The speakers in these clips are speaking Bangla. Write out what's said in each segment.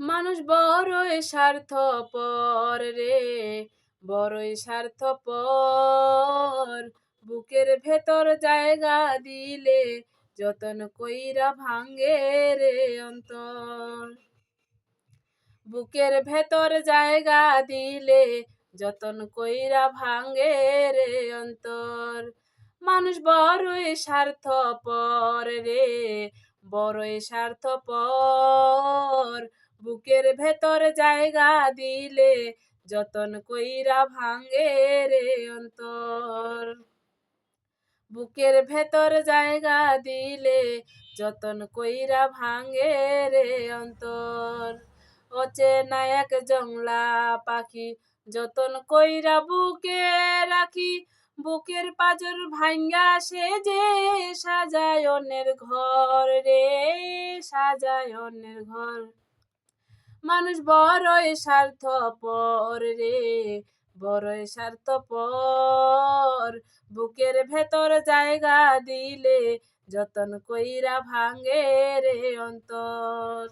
মানুষ বড়ই স্বার্থপর রে, বড়ই স্বার্থপর। বুকের ভেতর জায়গা দিলে যতন কইরা ভাঙ্গে রে অন্তর। বুকের ভেতর জায়গা দিলে যতন কইরা ভাঙ্গে রে অন্তর। মানুষ বড়ই স্বার্থপর রে, বড়ই স্বার্থপর। বুকের ভেতর জায়গা দিলে যতন কইরা ভাঙ্গে রে অন্তর। বুকের ভেতর জায়গা দিলে যতন কইরা ভাঙ্গে রে অন্তর। অচেনা এক জংলা পাখি যতন কইরা বুকে রাখি, বুকের পাজর ভাঙ্গা সে যে সাজায়নের ঘর রে সাজায়নের ঘর। মানুষ বড়ই স্বার্থপর রে, বড়ই স্বার্থপর। বুকের ভেতর জায়গা দিলে যতন কইরা ভাঙ্গে রে অন্তর।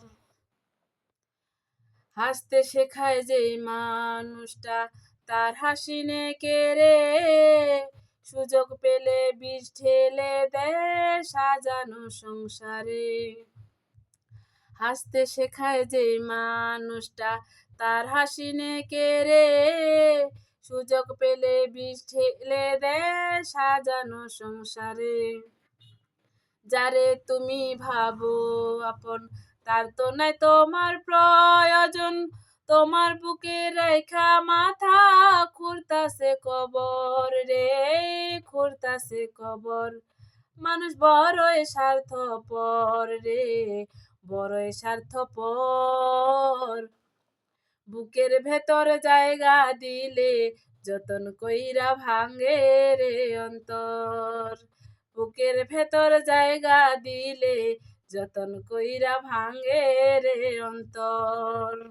হাসতে শেখায় যে মানুষটা, তার হাসি নে রে। সুযোগ পেলে বিষ ঠেলে দেয় সাজানো সংসারে। হাসতে শেখায় যে মানুষটা তার হাসি নে রে। সুযোগ পেলে বিষ ঠেলে দেয় সাজানো সংসারে। যারে তুমি ভাবো আপন, তার তো নাই তোমার প্রয়োজন। তোমার বুকে রেখা মাথা খুরতাছে কবর রে খুরতাছে কবর। মানুষ বড়ই স্বার্থপর রে। বড়ই স্বার্থপর। বুকের ভেতর জায়গা দিলে যতন কইরা ভাঙ্গে রে অন্তর। বুকের ভেতর জায়গা দিলে যতন কইরা ভাঙ্গে রে অন্তর।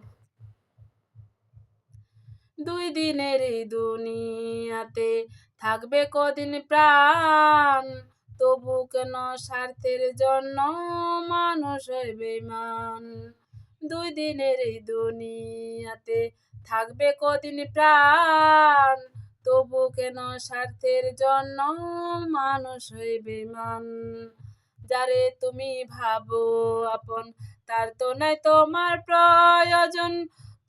দুই দিনের দুনিয়াতে থাকবে কদিন প্রাণ তবু কেন স্বার্থের জন্য মানুষ বেমান দুই দিনের এই দুনিয়াতে থাকবে কদিন প্রাণ? তবু কেন স্বার্থের জন্য মানুষ বেমান যারে তুমি ভাবো আপন, তার তো নাই তোমার প্রয়োজন।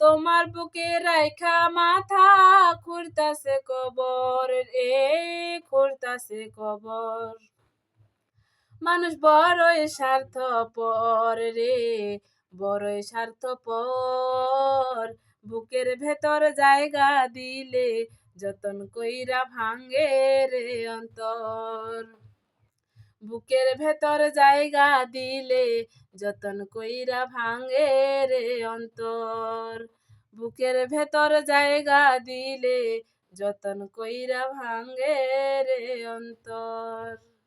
তোমার বুকে রাইখা মাথা খুরতাছে কবর এ খুরতাছে কবর। মানুষ বড়ই স্বার্থপর রে, বড়ই স্বার্থপর। বুকের ভেতর জায়গা দিলে যতন কইরা ভাঙ্গে রে অন্তর। বুকের ভেতর জায়গা দিলে যতন কইরা ভাঙ্গে রে অন্তর। বুকের ভেতর জায়গা দিলে যতন কইরা ভাঙ্গে রে অন্তর।